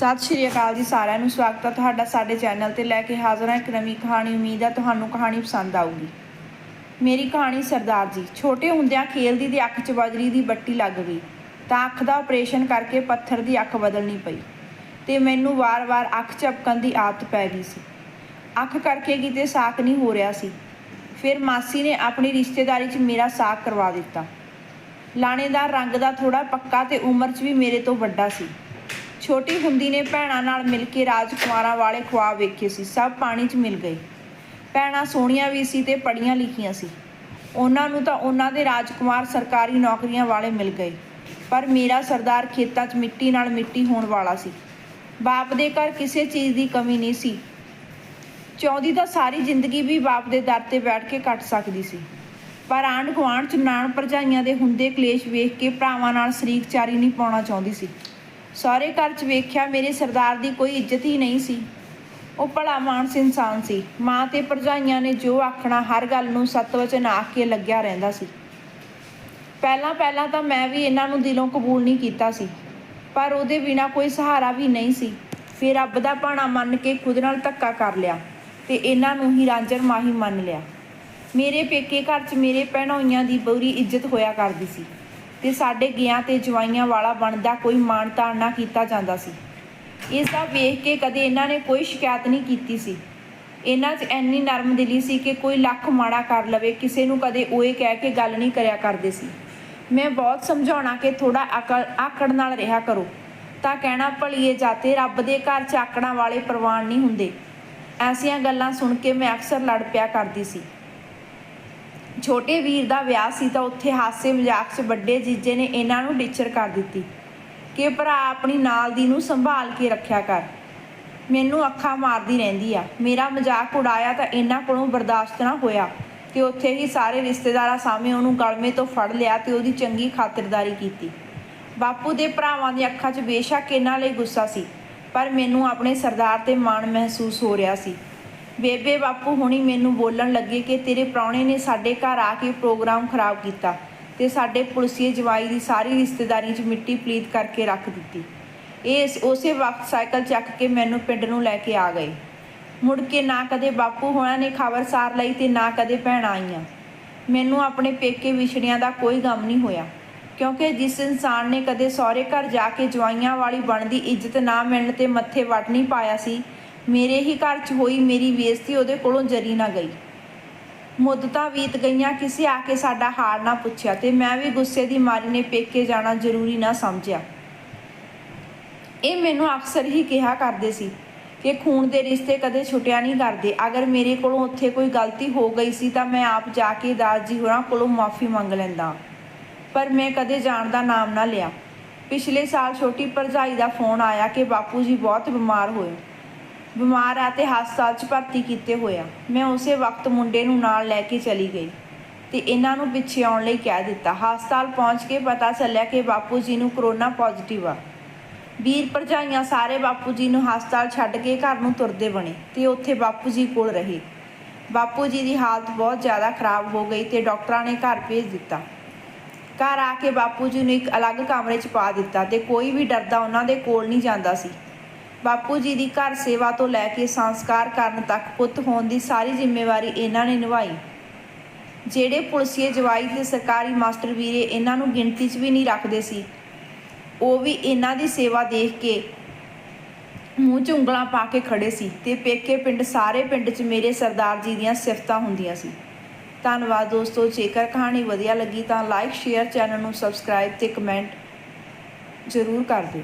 ਸਤਿ ਸ਼੍ਰੀ ਅਕਾਲ ਜੀ ਸਾਰਿਆਂ ਨੂੰ। ਸਵਾਗਤ ਹੈ ਤੁਹਾਡਾ ਸਾਡੇ ਚੈਨਲ ਤੇ। ਲੈ ਕੇ ਹਾਜ਼ਰ ਹਾਂ ਇੱਕ ਨਵੀਂ ਕਹਾਣੀ। ਉਮੀਦ ਹੈ ਤੁਹਾਨੂੰ ਕਹਾਣੀ ਪਸੰਦ ਆਊਗੀ। ਮੇਰੀ ਕਹਾਣੀ ਸਰਦਾਰ ਜੀ, ਛੋਟੇ ਹੁੰਦਿਆਂ ਖੇਲਦੀ ਦੀ ਅੱਖ 'ਚ ਬਜਰੀ ਦੀ ਬੱਟੀ ਲੱਗ ਗਈ। ਤਾਂ ਅੱਖ ਦਾ ਆਪਰੇਸ਼ਨ ਕਰਕੇ ਪੱਥਰ ਦੀ ਅੱਖ ਬਦਲਣੀ ਪਈ ਤੇ ਮੈਨੂੰ ਵਾਰ-ਵਾਰ ਅੱਖ ਝਪਕਣ ਦੀ ਆਦਤ ਪੈ ਗਈ ਸੀ। ਅੱਖ ਕਰਕੇ ਕਿਤੇ ਸਾਕ ਨਹੀਂ ਹੋ ਰਿਹਾ ਸੀ। ਫਿਰ ਮਾਸੀ ਨੇ ਆਪਣੀ ਰਿਸ਼ਤੇਦਾਰੀ 'ਚ ਮੇਰਾ ਸਾਕ ਕਰਵਾ ਦਿੱਤਾ। ਲਾਣੇਦਾਰ ਰੰਗ ਦਾ ਥੋੜਾ ਪੱਕਾ ਤੇ ਉਮਰ 'ਚ ਵੀ ਮੇਰੇ ਤੋਂ ਵੱਡਾ ਸੀ। ਛੋਟੀ ਹੁੰਦੀ ਨੇ ਭੈਣਾਂ ਨਾਲ ਮਿਲ ਕੇ ਰਾਜਕੁਮਾਰਾਂ ਵਾਲੇ ਖੁਆਬ ਵੇਖੇ ਸੀ। ਸਭ ਪਾਣੀ 'ਚ ਮਿਲ ਗਏ। ਭੈਣਾਂ ਸੋਹਣੀਆਂ ਵੀ ਸੀ ਤੇ ਪੜੀਆਂ ਲਿਖੀਆਂ ਸੀ। ਉਹਨਾਂ ਨੂੰ ਤਾਂ ਉਹਨਾਂ ਦੇ ਰਾਜਕੁਮਾਰ ਸਰਕਾਰੀ ਨੌਕਰੀਆਂ ਵਾਲੇ ਮਿਲ ਗਏ। ਪਰ ਮੇਰਾ ਸਰਦਾਰ ਖੇਤਾਂ 'ਚ ਮਿੱਟੀ ਨਾਲ ਮਿੱਟੀ ਹੋਣ ਵਾਲਾ ਸੀ। ਬਾਪ ਦੇ ਘਰ ਕਿਸੇ ਚੀਜ਼ ਦੀ ਕਮੀ ਨਹੀਂ ਸੀ। ਚਾਹੁੰਦੀ ਤਾਂ ਸਾਰੀ ਜ਼ਿੰਦਗੀ ਵੀ ਬਾਪ ਦੇ ਦਰ ਤੇ ਬੈਠ ਕੇ ਕੱਟ ਸਕਦੀ ਸੀ। ਪਰ ਆਂਢ ਗੁਆਂਢ ਚ ਨਾਨ ਭਰਜਾਈਆਂ ਦੇ ਹੁੰਦੇ ਕਲੇਸ਼ ਵੇਖ ਕੇ ਭਰਾਵਾਂ ਨਾਲ ਸ਼ਰੀਕਚਾਰੀ ਨਹੀਂ ਪਾਉਣਾ ਚਾਹੁੰਦੀ ਸੀ। ਸਾਰੇ ਘਰ ਚ ਵੇਖਿਆ ਮੇਰੇ ਸਰਦਾਰ ਦੀ ਕੋਈ ਇੱਜ਼ਤ ਹੀ ਨਹੀਂ ਸੀ। ਉਹ ਭਲਾ ਮਾਨਸ ਇਨਸਾਨ ਸੀ। ਮਾਂ ਤੇ ਭਰਜਾਈਆਂ ਨੇ ਜੋ ਆਖਣਾ, ਹਰ ਗੱਲ ਨੂੰ ਸੱਤ ਵਚਨ ਆਖ ਕੇ ਲੱਗਿਆ ਰਹਿੰਦਾ ਸੀ। ਪਹਿਲਾਂ ਪਹਿਲਾਂ ਤਾਂ ਮੈਂ ਵੀ ਇਹਨਾਂ ਨੂੰ ਦਿਲੋਂ ਕਬੂਲ ਨਹੀਂ ਕੀਤਾ ਸੀ। ਪਰ ਉਹਦੇ ਬਿਨਾ ਕੋਈ ਸਹਾਰਾ ਵੀ ਨਹੀਂ ਸੀ। ਫਿਰ ਰੱਬ ਦਾ ਭਾਣਾ ਮੰਨ ਕੇ ਖੁਦ ਨਾਲ ਧੱਕਾ ਕਰ ਲਿਆ ਤੇ ਇਹਨਾਂ ਨੂੰ ਹੀ ਰਾਂਝਰ ਮਾਹੀ ਮੰਨ ਲਿਆ। ਮੇਰੇ ਪੇਕੇ ਘਰ 'ਚ ਮੇਰੇ ਭੈਣੋਈਆਂ ਦੀ ਬੁਰੀ ਇੱਜ਼ਤ ਹੋਇਆ ਕਰਦੀ ਸੀ। ਤੇ ਸਾਡੇ ਗਿਆਂ ਤੇ ਜਵਾਈਆਂ ਵਾਲਾ ਬਣਦਾ ਕੋਈ ਮਾਣ ਤਾਣ ਨਾ ਕੀਤਾ ਜਾਂਦਾ ਸੀ। ਇਸ ਦਾ ਵੇਖ ਕੇ ਕਦੇ ਇਹਨਾਂ ਨੇ ਕੋਈ ਸ਼ਿਕਾਇਤ ਨਹੀਂ ਕੀਤੀ ਸੀ। ਇਹਨਾਂ 'ਚ ਇੰਨੀ ਨਰਮ ਦਿਲੀ ਸੀ ਕਿ ਕੋਈ ਲੱਖ ਮਾੜਾ ਕਰ ਲਵੇ, ਕਿਸੇ ਨੂੰ ਕਦੇ ਓਏ ਕਹਿ ਕੇ ਗੱਲ ਨਹੀਂ ਕਰਿਆ ਕਰਦੇ ਸੀ। ਮੈਂ ਬਹੁਤ ਸਮਝਾਉਣਾ ਕਿ ਥੋੜਾ ਅਕਲ ਆਕੜ ਨਾਲ ਰਿਹਾ ਕਰੋ। ਤਾਂ ਕਹਿਣਾ ਭਲੀਏ ਜਾਤੇ ਰੱਬ ਦੇ ਘਰ 'ਚ ਆਕੜਾਂ ਵਾਲੇ ਪ੍ਰਵਾਨ ਨਹੀਂ ਹੁੰਦੇ। ਐਸੀਆਂ ਗੱਲਾਂ ਸੁਣ ਕੇ ਮੈਂ ਅਕਸਰ ਲੜ ਪਿਆ ਕਰਦੀ ਸੀ। ਛੋਟੇ ਵੀਰ ਦਾ ਵਿਆਹ ਸੀ ਤਾਂ ਉੱਥੇ ਹਾਸੇ ਮਜ਼ਾਕ 'ਚ ਵੱਡੇ ਜੀਜੇ ਨੇ ਇਹਨਾਂ ਨੂੰ ਟੀਚਰ ਕਰ ਦਿੱਤੀ ਕਿ ਭਰਾ ਆਪਣੀ ਨਾਲ ਦੀ ਨੂੰ ਸੰਭਾਲ ਕੇ ਰੱਖਿਆ ਕਰ। ਮੈਨੂੰ ਅੱਖਾਂ ਮਾਰਦੀ ਰਹਿੰਦੀ ਆ। ਮੇਰਾ ਮਜ਼ਾਕ ਉਡਾਇਆ ਤਾਂ ਇਹਨਾਂ ਕੋਲੋਂ ਬਰਦਾਸ਼ਤ ਨਾ ਹੋਇਆ ਕਿ ਉੱਥੇ ਹੀ ਸਾਰੇ ਰਿਸ਼ਤੇਦਾਰਾਂ ਸਾਹਮਣੇ ਉਹਨੂੰ ਗਲਮੇ ਤੋਂ ਫੜ ਲਿਆ ਤੇ ਉਹਦੀ ਚੰਗੀ ਖਾਤਰਦਾਰੀ ਕੀਤੀ। ਬਾਪੂ ਦੇ ਭਰਾਵਾਂ ਦੀਆਂ ਅੱਖਾਂ 'ਚ ਬੇਸ਼ੱਕ ਇਹਨਾਂ ਲਈ ਗੁੱਸਾ ਸੀ, ਪਰ ਮੈਨੂੰ ਆਪਣੇ ਸਰਦਾਰ ਤੇ ਮਾਣ ਮਹਿਸੂਸ ਹੋ ਰਿਹਾ ਸੀ। ਬੇਬੇ ਬਾਪੂ ਹੁਣੀ ਮੈਨੂੰ ਬੋਲਣ ਲੱਗੇ ਕਿ ਤੇਰੇ ਪ੍ਰਾਹੁਣੇ ਨੇ ਸਾਡੇ ਘਰ ਆ ਕੇ ਪ੍ਰੋਗਰਾਮ ਖਰਾਬ ਕੀਤਾ ਤੇ ਸਾਡੇ ਪੁਲਸੀਏ ਜਵਾਈ ਦੀ ਸਾਰੀ ਰਿਸ਼ਤੇਦਾਰੀ 'ਚ ਮਿੱਟੀ ਪਲੀਤ ਕਰਕੇ ਰੱਖ ਦਿੱਤੀ। ਇਹ ਇਸ- ਉਸੇ ਵਕਤ ਸਾਈਕਲ ਚੱਕ ਕੇ ਮੈਨੂੰ ਪਿੰਡ ਨੂੰ ਲੈ ਕੇ ਆ ਗਏ। ਮੁੜ ਕੇ ਨਾ ਕਦੇ ਬਾਪੂ ਹੋਣਾ ਨੇ ਖਬਰਸਾਰ ਲਈ ਤੇ ਨਾ ਕਦੇ ਭੈਣਾਂ ਆਈਆਂ। ਮੈਨੂੰ ਆਪਣੇ ਪੇਕੇ ਵਿਛੜਿਆਂ ਦਾ ਕੋਈ ਗਮ ਨਹੀਂ ਹੋਇਆ, ਕਿਉਂਕਿ ਜਿਸ ਇਨਸਾਨ ਨੇ ਕਦੇ ਸਹੁਰੇ ਘਰ ਜਾ ਕੇ ਜਵਾਈਆਂ ਵਾਲੀ ਬਣਦੀ ਇੱਜ਼ਤ ਨਾ ਮਿਲਣ ਤੇ ਮੱਥੇ ਵੱਟ ਨਹੀਂ ਪਾਇਆ ਸੀ ਮੇਰੇ ਹੀ ਘਰ 'ਚ ਹੋਈ ਮੇਰੀ ਬੇਇੱਜ਼ਤੀ ਉਹਦੇ ਕੋਲੋਂ ਜਰੀ ਨਾ ਗਈ। ਮੁੱਦਤਾਂ ਬੀਤ ਗਈਆਂ, ਕਿਸੇ ਆ ਕੇ ਸਾਡਾ ਹਾਲ ਨਾ ਪੁੱਛਿਆ ਤੇ ਮੈਂ ਵੀ ਗੁੱਸੇ ਦੀ ਮਾਰੀ ਨੇ ਪੇਕੇ ਜਾਣਾ ਜ਼ਰੂਰੀ ਨਾ ਸਮਝਿਆ। ਇਹ ਮੈਨੂੰ ਅਕਸਰ ਹੀ ਕਿਹਾ ਕਰਦੇ ਸੀ ਕਿ ਖੂਨ ਦੇ ਰਿਸ਼ਤੇ ਕਦੇ ਛੁੱਟਿਆ ਨਹੀਂ ਕਰਦੇ। ਅਗਰ ਮੇਰੇ ਕੋਲੋਂ ਉੱਥੇ ਕੋਈ ਗਲਤੀ ਹੋ ਗਈ ਸੀ ਤਾਂ ਮੈਂ ਆਪ ਜਾ ਕੇ ਦਾਸ ਜੀ ਹੋਰਾਂ ਕੋਲੋਂ ਮਾਫੀ ਮੰਗ ਲੈਂਦਾ। ਪਰ ਮੈਂ ਕਦੇ ਜਾਣ ਦਾ ਨਾਮ ਨਾ ਲਿਆ। ਪਿਛਲੇ ਸਾਲ ਛੋਟੀ ਭਰਜਾਈ ਦਾ ਫੋਨ ਆਇਆ ਕਿ ਬਾਪੂ ਜੀ ਬਹੁਤ ਬਿਮਾਰ ਹੋਏ। ਬਿਮਾਰ ਆ ਤੇ ਹਸਪਤਾਲ 'ਚ ਭਰਤੀ ਕੀਤੇ ਹੋਇਆ ਮੈਂ ਉਸੇ ਵਕਤ ਮੁੰਡੇ ਨੂੰ ਨਾਲ ਲੈ ਕੇ ਚਲੀ ਗਈ ਤੇ ਇਹਨਾਂ ਨੂੰ ਪਿੱਛੇ ਆਉਣ ਲਈ ਕਹਿ ਦਿੱਤਾ। ਹਸਪਤਾਲ ਪਹੁੰਚ ਕੇ ਪਤਾ ਚੱਲਿਆ ਕਿ ਬਾਪੂ ਜੀ ਨੂੰ ਕਰੋਨਾ ਪੋਜ਼ਿਟਿਵ ਆ। ਵੀਰ ਭਰਜਾਈਆਂ ਸਾਰੇ ਬਾਪੂ ਜੀ ਨੂੰ ਹਸਪਤਾਲ ਛੱਡ ਕੇ ਘਰ ਨੂੰ ਤੁਰਦੇ ਬਣੇ ਤੇ ਉੱਥੇ ਬਾਪੂ ਜੀ ਕੋਲ ਰਹੇ। ਬਾਪੂ ਜੀ ਦੀ ਹਾਲਤ ਬਹੁਤ ਜ਼ਿਆਦਾ ਖਰਾਬ ਹੋ ਗਈ ਤੇ ਡਾਕਟਰਾਂ ਨੇ ਘਰ ਭੇਜ ਦਿੱਤਾ। ਘਰ ਆ ਕੇ ਬਾਪੂ ਜੀ ਨੂੰ ਇੱਕ ਅਲੱਗ ਕਮਰੇ 'ਚ ਪਾ ਦਿੱਤਾ ਤੇ ਕੋਈ ਵੀ ਡਰਦਾ ਉਹਨਾਂ ਦੇ ਕੋਲ ਨਹੀਂ ਜਾਂਦਾ ਸੀ। ਬਾਪੂ ਜੀ ਦੀ ਘਰ ਸੇਵਾ ਤੋਂ ਲੈ ਕੇ ਸੰਸਕਾਰ ਕਰਨ ਤੱਕ ਪੁੱਤ ਹੋਣ ਦੀ ਸਾਰੀ ਜ਼ਿੰਮੇਵਾਰੀ ਇਹਨਾਂ ਨੇ ਨਿਭਾਈ। ਜਿਹੜੇ ਪੁਲਸੀਏ ਜਵਾਈ ਤੇ ਸਰਕਾਰੀ ਮਾਸਟਰ ਵੀਰੇ ਇਹਨਾਂ ਨੂੰ ਗਿਣਤੀ 'ਚ ਵੀ ਨਹੀਂ ਰੱਖਦੇ ਸੀ, ਉਹ ਵੀ ਇਹਨਾਂ ਦੀ ਸੇਵਾ ਦੇਖ ਕੇ ਮੂੰਹ 'ਚ ਉਂਗਲਾਂ ਪਾ ਕੇ ਖੜੇ ਸੀ ਤੇ ਪੇਕੇ ਪਿੰਡ ਸਾਰੇ ਪਿੰਡ 'ਚ ਮੇਰੇ ਸਰਦਾਰ ਜੀ ਦੀਆਂ ਸਿਫਤਾਂ ਹੁੰਦੀਆਂ ਸੀ। ਧੰਨਵਾਦ ਦੋਸਤੋ, ਜੇਕਰ ਕਹਾਣੀ ਵਧੀਆ ਲੱਗੀ ਤਾਂ ਲਾਈਕ ਸ਼ੇਅਰ ਚੈਨਲ ਨੂੰ ਸਬਸਕ੍ਰਾਈਬ ਤੇ ਕਮੈਂਟ ਜ਼ਰੂਰ ਕਰ ਦਿਓ।